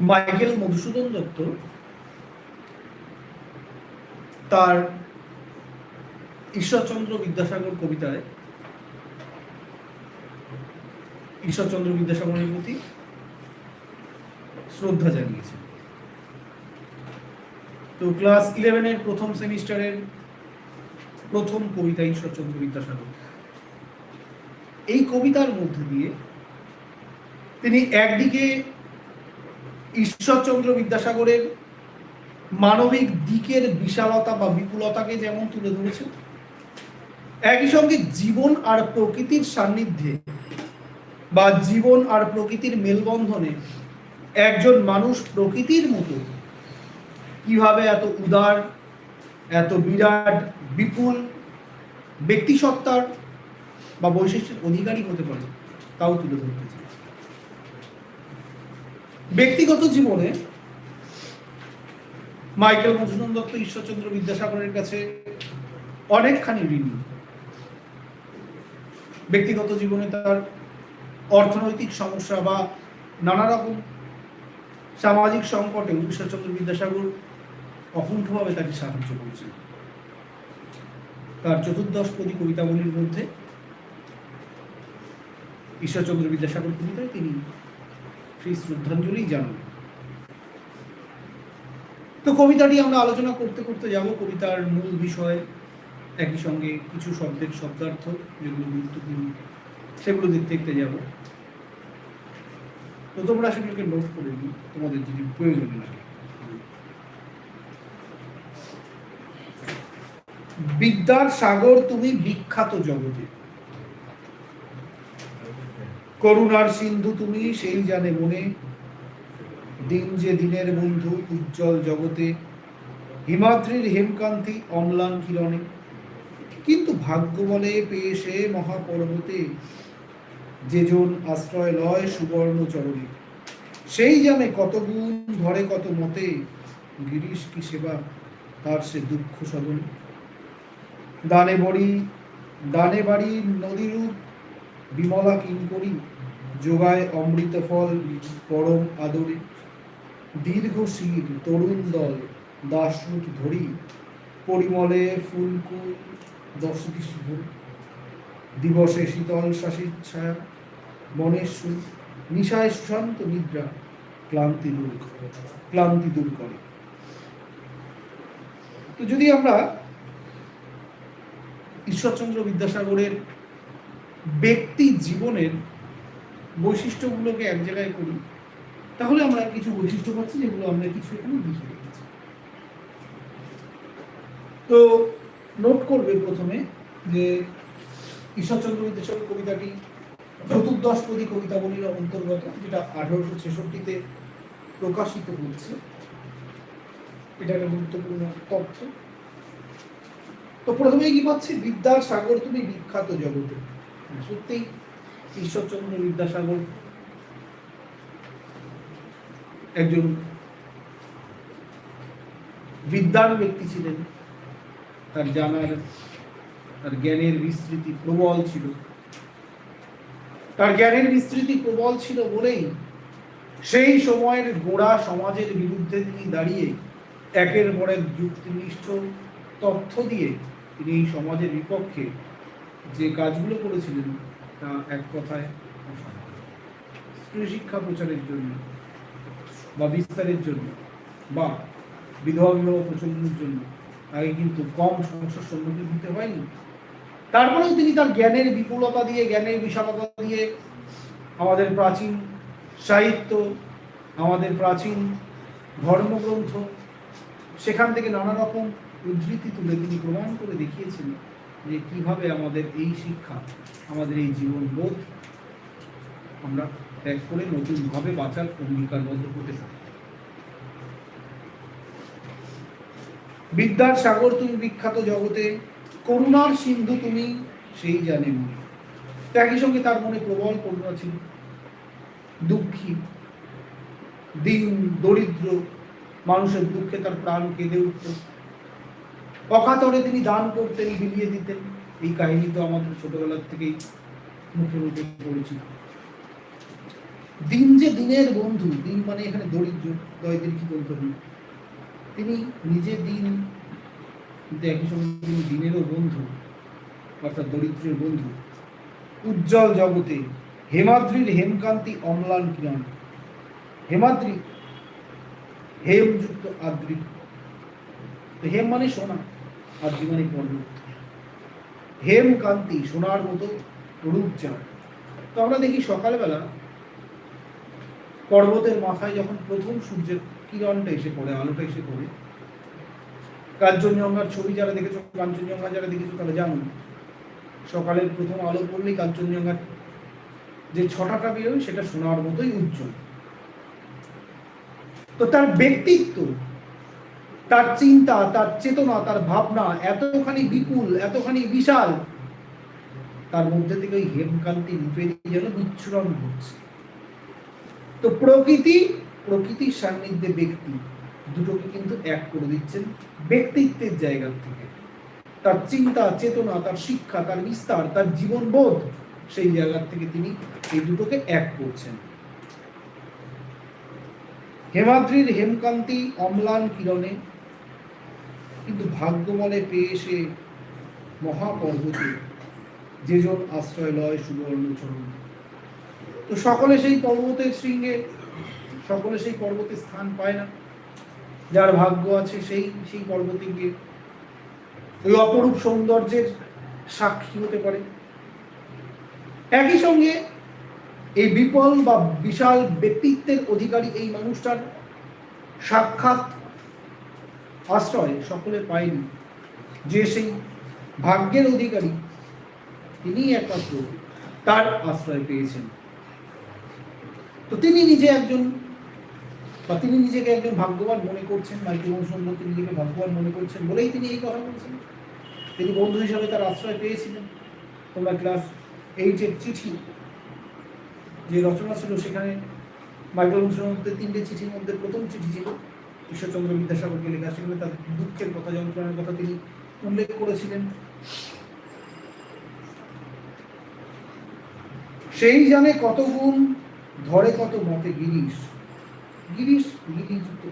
Michael Madhusudan Dutta তার ঈশ্বরচন্দ্র বিদ্যাসাগর কবিতায় ঈশ্বরচন্দ্র বিদ্যাসাগরের প্রতি শ্রদ্ধা জানিয়েছেন তো ক্লাস ইলেভেনের প্রথম সেমিস্টারের প্রথম কবিতা ঈশ্বরচন্দ্র বিদ্যাসাগর। এই কবিতার মধ্যে দিয়ে তিনি একদিকে ঈশ্বরচন্দ্র বিদ্যাসাগরের মানবিক দিকের বিশালতা বা বিপুলতাকে যেমন তুলে ধরেছে, একই সঙ্গে জীবন আর প্রকৃতির সান্নিধ্যে বা জীবন আর প্রকৃতির মেলবন্ধনে একজন মানুষ প্রকৃতির মতো কীভাবে এত উদার, এত বিরাট, বিপুল ব্যক্তিসত্তার বা বৈশিষ্ট্যের অধিকারী হতে পারে, তাও তুলে ধরতে চেয়েছে ব্যক্তিগত জীবনে মাইকেল মধুসূদন দত্ত, ঈশ্বরচন্দ্র বিদ্যাসাগরের কাছে অনেকখানি ঋণী। ব্যক্তিগত জীবনে তার অর্থনৈতিক সমস্যা বা নানা রকম সামাজিক সংকটে ঈশ্বরচন্দ্র বিদ্যাসাগর অকুণ্ঠভাবে তাকে সাহায্য করেছেন। তার চতুর্দশ চতুর্দশপদী কবিতাবলীর মধ্যে ঈশ্বরচন্দ্র বিদ্যাসাগর কবিতায় তিনি সেই শ্রদ্ধাঞ্জলি জানান। তো কবিতাটি আমরা আলোচনা করতে করতে যাব। কবিতার মূল বিষয় একই সঙ্গে কিছু শব্দের শব্দার্থ যেগুলো গুরুত্বপূর্ণ, সেগুলো দেখতে দেখতে যাব। তো তোমরা সেগুলোকে নোট করে নিই তোমাদের যদি প্রয়োজন লাগে। বিদ্যার সাগর তুমি বিখ্যাত জগতে। করুণার সিন্ধু তুমি, সেই জানে মনে। দিন যে দিনের বন্ধু, উজ্জ্বল জগতে। হিমাদ্রির হেমকান্তি অম্লান কিরণে। কিন্তু ভাগ্য বলে পেয়ে সে মহাপর্বতে। যেজন আশ্রয় লয় সুবর্ণ চরণে। সেই জানে কত গুণ, ধরে কত মতে। গিরিশ কি সেবা, তার সে দুঃখ সদনে। দানে বড়ি, দানে বাড়ি, নদীরূপ, বিমলা কিঙ্করি যোগায় অমৃত ফল, পরম আদরে। দীর্ঘ শির তরুণ দল দাসরূপ ধরি। পরিমলে ফুলকুল দশটি শুভ দিবসে শীতল শাসির ছায়া বনের সুর নিশায় সুশান্ত নিদ্রা, ক্লান্তি দূর ক্লান্তি দূর করে। তো যদি আমরা ঈশ্বরচন্দ্র বিদ্যাসাগরের ব্যক্তি জীবনের বৈশিষ্ট্যগুলোকে এক জায়গায় করি, তাহলে আমরা কিছু বৈশিষ্ট্য পাচ্ছি যেগুলো আমরা কিছু এখানে লিখে রেখেছি তো নোট করবে প্রথমে যে ঈশ্বরচন্দ্র বিদ্যাসাগর কবিতাটি চতুর্দশপদী কবিতাবলীর অন্তর্গত, যেটা আঠারোশো ছেষট্টিতে প্রকাশিত হচ্ছে এটা একটা গুরুত্বপূর্ণ তথ্য। তো প্রথমেই কি পাচ্ছি? বিদ্যার সাগর তুমি বিখ্যাত জগতে। সত্যিই ঈশ্বরচন্দ্র বিদ্যাসাগর একজন বিদ্যান ব্যক্তি ছিলেন। তার জানার, তার জ্ঞানের বিস্তৃতি প্রবল ছিল। তার জ্ঞানের বিস্তৃতি প্রবল ছিল বলেই সেই সময়ের গোড়া সমাজের বিরুদ্ধে তিনি দাঁড়িয়ে একের পর এক যুক্তিনিষ্ঠ তথ্য দিয়ে তিনি এই সমাজের বিপক্ষে যে কাজগুলো করেছিলেন এক কথায়। স্ত্রী শিক্ষা প্রচারের জন্য বা বিস্তারের জন্য বা বিধবা বিবাহ প্রচলনের জন্য তাকে কিন্তু কম সমস্যার সম্মুখীন হতে হয়নি তারপরেও তিনি তার জ্ঞানের বিপুলতা দিয়ে, জ্ঞানের বিশালতা দিয়ে আমাদের প্রাচীন সাহিত্য, আমাদের প্রাচীন ধর্মগ্রন্থ, সেখান থেকে নানা রকম উদ্ধৃতি তুলে তিনি প্রমাণ করে দেখিয়েছেন যে কীভাবে আমাদের এই শিক্ষা, আমাদের এই জীবন বোধ আমরা ত্যাগ করে নতুনভাবে বাঁচার অঙ্গীকারবদ্ধ হতে পারি। বিদ্যার সাগর তুমি বিখ্যাত জগতে, করুণার সিন্ধু তুমি সেই জানে মনে। একই সঙ্গে তার মনে প্রবল করুণা ছিল। দুঃখী, দিন, দরিদ্র মানুষের দুঃখে তার প্রাণ কেঁদে উঠত অকাতরে তিনি দান করতেন, বিলিয়ে দিতেন। এই কাহিনী তো আমাদের ছোটবেলার থেকেই মুখে মুখে পরিচিত দিন যে দিনের বন্ধু, দিন মানে এখানে দরিদ্র, দরিদ্রের কি বলতে হবে? তিনি নিজে দিন, কিন্তু একই সঙ্গে তিনি দিনেরও বন্ধু, অর্থাৎ দরিদ্রের বন্ধু। উজ্জ্বল জগতে, হেমাদ্রির হেমকান্তি অম্লান কিরণ। হেমাদ্রি, হেমযুক্ত আদ্রি। হেম মানে সোনা। হেম কান্তি সোনার মতো তো আমরা দেখি সকালবেলা পর্বতের মাথায় যখন প্রথম সূর্যের কিরণটা এসে পড়ে, আলোটা এসে পড়ে, কাঞ্চনজঙ্ঘার ছবি যারা দেখেছ, কাঞ্চনজঙ্ঘা যারা দেখেছ তারা জানো, সকালের প্রথম আলো পড়লেই কাঞ্চনজঙ্ঘার যে ছটাটা বেরোয় সেটা সোনার মতোই উজ্জ্বল। তো তার ব্যক্তিত্ব তার চিন্তা, তার চেতনা, তার ভাবনা এতখানি বিপুল, এতখানি বিশাল, তার মধ্যে থেকে ওই হেমকান্তি যেন বিচ্ছুরণ ঘটছে তো প্রকৃতি, প্রকৃতির সান্নিধ্যে ব্যক্তি দুটোকে কিন্তু এক করে দিচ্ছেন ব্যক্তিত্বের জায়গা থেকে। তার চিন্তা, চেতনা, তার শিক্ষা, তার বিস্তার, তার জীবনবোধ সেই জায়গা থেকে তিনি এই দুটোকে এক করছেন। হেমাদ্রির হেমকান্তি অম্লান কিরণে কিন্তু ভাগ্য বলে পেয়ে সে মহাপর্বতে যেজন আশ্রয় লয় সুবর্ণ চরণ। তো সকলে সেই পর্বতের শৃঙ্গে, সকলে সেই পর্বতে স্থান পায় না। যার ভাগ্য আছে সেই সেই পর্বতে গিয়ে ওই অপরূপ সৌন্দর্যের সাক্ষী হতে পারে। একই সঙ্গে এই বিপল বা বিশাল ব্যক্তিত্বের অধিকারী এই মানুষটার সাক্ষাৎ আশ্রয় সকলে পায়নি। যে সেই ভাগ্যের অধিকারী তিনি একমাত্র তার আশ্রয় পেয়েছেন। তো তিনি নিজে একজন, বা তিনি নিজেকে একজন ভাগ্যবান মনে করছেন মাইক্রোবন সম্পর্কে নিজেকে ভাগ্যবান মনে করছেন বলেই তিনি এই কথা বলছেন। তিনি বন্ধু হিসাবে তার আশ্রয় পেয়েছিলেন। তোমরা ক্লাস এইটের চিঠি, যে রচনা ছিল সেখানে মাইক্রোবন সম্পর্কে তিনটে চিঠির মধ্যে প্রথম চিঠি ছিল। ঈশ্বরচন্দ্র বিদ্যাসাগরকে লেখা সেখানে তার দুঃখের কথা, যন্ত্রণার কথা তিনি উল্লেখ করেছিলেন। সেই জানে কত গুণ, ধরে কত মতে গিরিশ। গিরিশ গিরিযুক্ত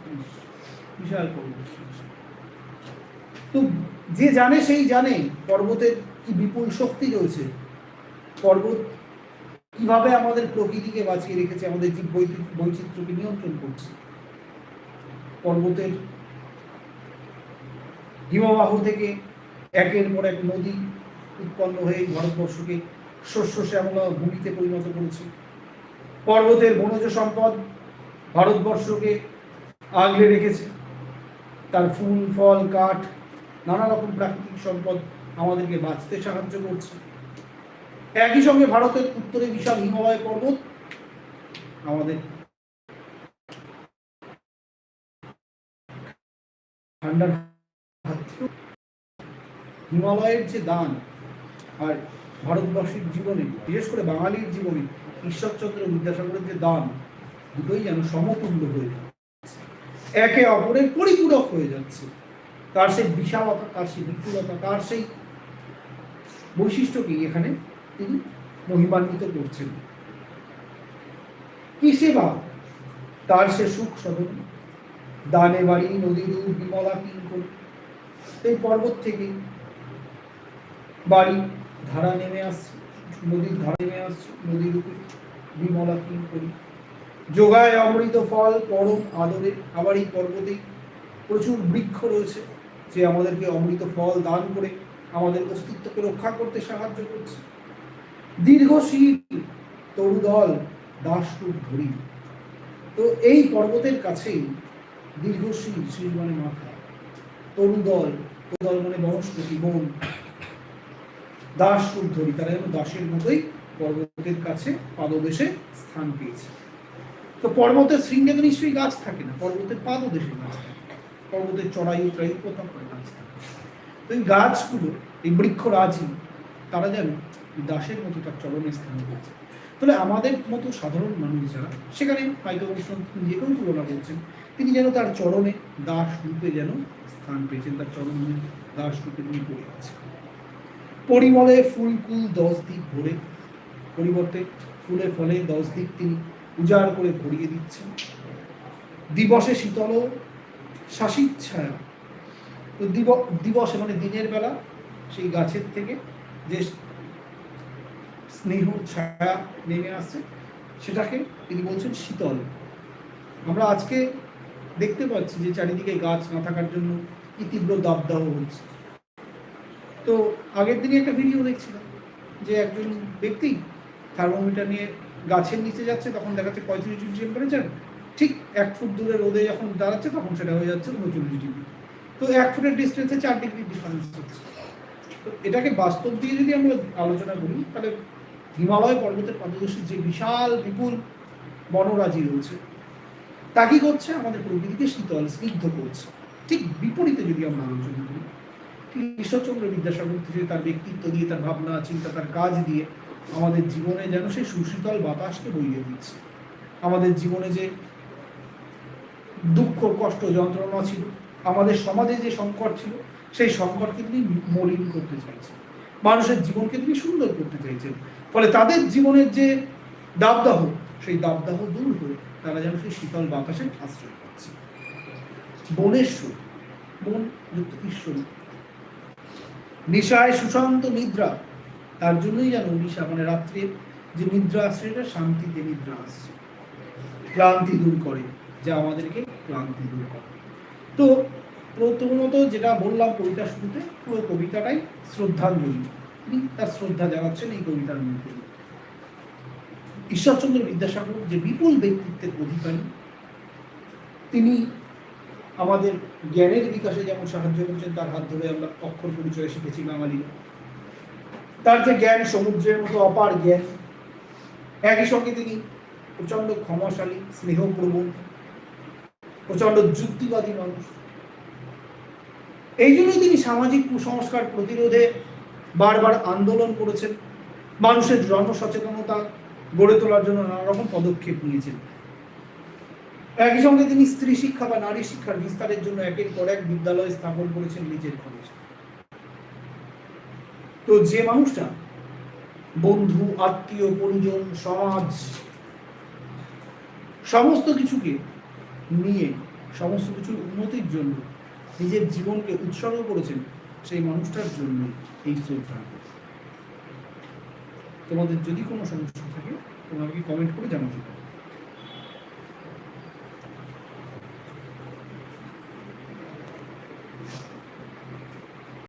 বিশাল তো যে জানে, সেই জানে পর্বতের কি বিপুল শক্তি রয়েছে, পর্বত কীভাবে আমাদের প্রকৃতিকে বাঁচিয়ে রেখেছে, আমাদের জীব বৈচিত্র- বৈচিত্র্যকে নিয়ন্ত্রণ করছে। পর্বতের হিমবাহ থেকে একের পর এক নদী উৎপন্ন হয়ে ভারতবর্ষকে শস্য শ্যামলা ভূমিতে পরিণত করেছে। পর্বতের বনজ সম্পদ ভারতবর্ষকে আগলে রেখেছে। তার ফুল, ফল, কাঠ, নানা রকম প্রাকৃতিক সম্পদ আমাদেরকে বাঁচতে সাহায্য করছে। একই সঙ্গে ভারতের উত্তরে বিশাল হিমালয় পর্বত আমাদের ঠান্ডার হিমালয়ের যে দান আর ভারতবর্ষের জীবনে, বিশেষ করে বাঙালির জীবনে ঈশ্বরচন্দ্র বিদ্যাসাগরের যে দান, দুটোই যেন সমতুল্য হয়ে যাচ্ছে। একে অপরের পরিপূরক হয়ে যাচ্ছে। তার সেই বিশালতা, তার সেই বিপুলতা, তার সেই বৈশিষ্ট্যকেই এখানে তিনি মহিমান্বিত করছেন। কি সেবা তার সে সুখ সদন দানে বাড়ি নদীর বিমলা কিঙ্কর। এই পর্বত থেকে বাড়ি ধারা নেমে আসছে, নদীর ধারা নেমে আসছে নদীর রূপে বিমলা কিঙ্করি। যোগায় অমৃত ফল, পরম আদরে। আবার এই পর্বতে প্রচুর বৃক্ষ রয়েছে, যে আমাদেরকে অমৃত ফল দান করে আমাদের অস্তিত্বকে রক্ষা করতে সাহায্য করছে। দীর্ঘশীল তরুদল, দাসরূপ ধরি তো এই পর্বতের কাছেই দীর্ঘ শীত শীত মানে মাথা তরুদল তরুদল মানে বনস্পতি, বন। দাসরূপ ধরি তারা যেন দাসের মতোই পর্বতের কাছে, পাদদেশে স্থান পেয়েছে। তো পর্বতের শৃঙ্গে তো নিশ্চয়ই গাছ থাকে না, পর্বতের পাদদেশে গাছ থাকে। পর্বতের চড়াই উতরাই কোথাও করে গাছ থাকে। তো এই গাছগুলো, এই বৃক্ষরাজি তারা যেন দাসের মতো তার চরণে স্থান পেয়েছে। তাহলে আমাদের মতো সাধারণ মানুষ যারা, সেখানে মাইকেল কৃষ্ণ নিজেকেও তুলনা করছেন, তিনি যেন তার চরণে দাস রূপে যেন স্থান পেয়েছেন, তার চরণে দাস রূপে তিনি পড়ে আছেন পরিমলে ফুলকুল দশ দিক ভরে, পরিবর্তে ফুলে ফলে দশ দিক তিনি উজাড় করে ভরিয়ে দিচ্ছেন। দিবসে শীতল শাসিত তো দিব দিবসে মানে দিনের বেলা সেই গাছের থেকে যে স্নেহ, ছায়া নেমে আসছে, সেটাকে তিনি বলছেন শীতল। আমরা আজকে দেখতে পাচ্ছি যে চারিদিকে গাছ না থাকার জন্য কি তীব্র দাবদাহ হচ্ছে। তো আগের দিনই একটা ভিডিও দেখছিলাম যে একজন ব্যক্তি থার্মোমিটার নিয়ে গাছের নিচে যাচ্ছে, তখন দেখাচ্ছে পঁয়ত্রিশ ডিগ্রি টেম্পারেচার ঠিক এক ফুট দূরে রোদে যখন দাঁড়াচ্ছে, তখন সেটা হয়ে যাচ্ছে উনচল্লিশ ডিগ্রি। তো এক ফুটের ডিস্টেন্সে চার ডিগ্রি ডিফারেন্স হচ্ছে। তো এটাকে বাস্তব দিয়ে যদি আমরা আলোচনা করি, তাহলে হিমালয় পর্বতের পাদদেশে যে বিশাল, বিপুল বনরাজি রয়েছে, তা কি করছে? আমাদের প্রকৃতিকে শীতল, স্নিগ্ধ করছে। ঠিক বিপরীতে যদি আমরা আলোচনা করি ঈশ্বরচন্দ্র বিদ্যাসাগর থেকে তার ব্যক্তিত্ব দিয়ে, তার ভাবনা, চিন্তা, তার কাজ দিয়ে আমাদের জীবনে যেন সেই সুশীতল বাতাসকে বইয়ে দিচ্ছে। আমাদের জীবনে যে দুঃখ, কষ্ট, যন্ত্রণা ছিল, আমাদের সমাজে যে সংকট ছিল সেই সংকটকে তিনি মলিন করতে চাইছেন। মানুষের জীবনকে তিনি সুন্দর করতে চাইছেন। ফলে তাদের জীবনের যে দাবদাহ, সেই দাবদাহ দূর হয়ে তারা যেন সেই শীতল বাতাসে আশ্রয় পাচ্ছে। বনেশ্বর বন যুক্ত ঈশ্বরী। নিশায় সুশান্ত নিদ্রা, তার জন্যই যেন নিশা মানে রাত্রে যে নিদ্রা আসছে এটা শান্তিতে নিদ্রা আসছে। ক্লান্তি দূর করে, যা আমাদেরকে ক্লান্তি দূর করে। তো প্রথমত যেটা বললাম কবিতা শুরুতে, পুরো কবিতাটাই শ্রদ্ধাঞ্জলি। তিনি তার শ্রদ্ধা জানাচ্ছেন এই কবিতার মধ্যে। ঈশ্বরচন্দ্র বিদ্যাসাগর যে বিপুল ব্যক্তিত্বের অধিকারী, তিনি আমাদের জ্ঞানের বিকাশে যেমন সাহায্য করছেন, তার হাত ধরে আমরা অক্ষর পরিচয় শিখেছি বাঙালি তার যে জ্ঞান, সমুদ্রের মতো অপার জ্ঞান, একই সঙ্গে তিনি প্রচণ্ড ক্ষমাশালী, স্নেহপ্রবণ প্রচণ্ড যুক্তিবাদী মানুষ। এই জন্যই তিনি সামাজিক কুসংস্কার প্রতিরোধে বারবার আন্দোলন করেছেন। মানুষের জনসচেতনতা গড়ে তোলার জন্য নানা রকম পদক্ষেপ নিয়েছেন। একই সঙ্গে তিনি স্ত্রী শিক্ষা বা নারী শিক্ষার বিস্তারের জন্য একের পর এক বিদ্যালয় স্থাপন করেছেন নিজের খরচে তো যে মানুষটা বন্ধু, আত্মীয়, পরিজন, সমাজ, সমস্ত কিছুকে নিয়ে, সমস্ত কিছুর উন্নতির জন্য নিজের জীবনকে উৎসর্গ করেছেন সেই মানুষটার জন্য এই শ্রদ্ধা তোমাদের যদি কোনো সমস্যা থাকে, তোমাকে কমেন্ট করে জানাতে পারো।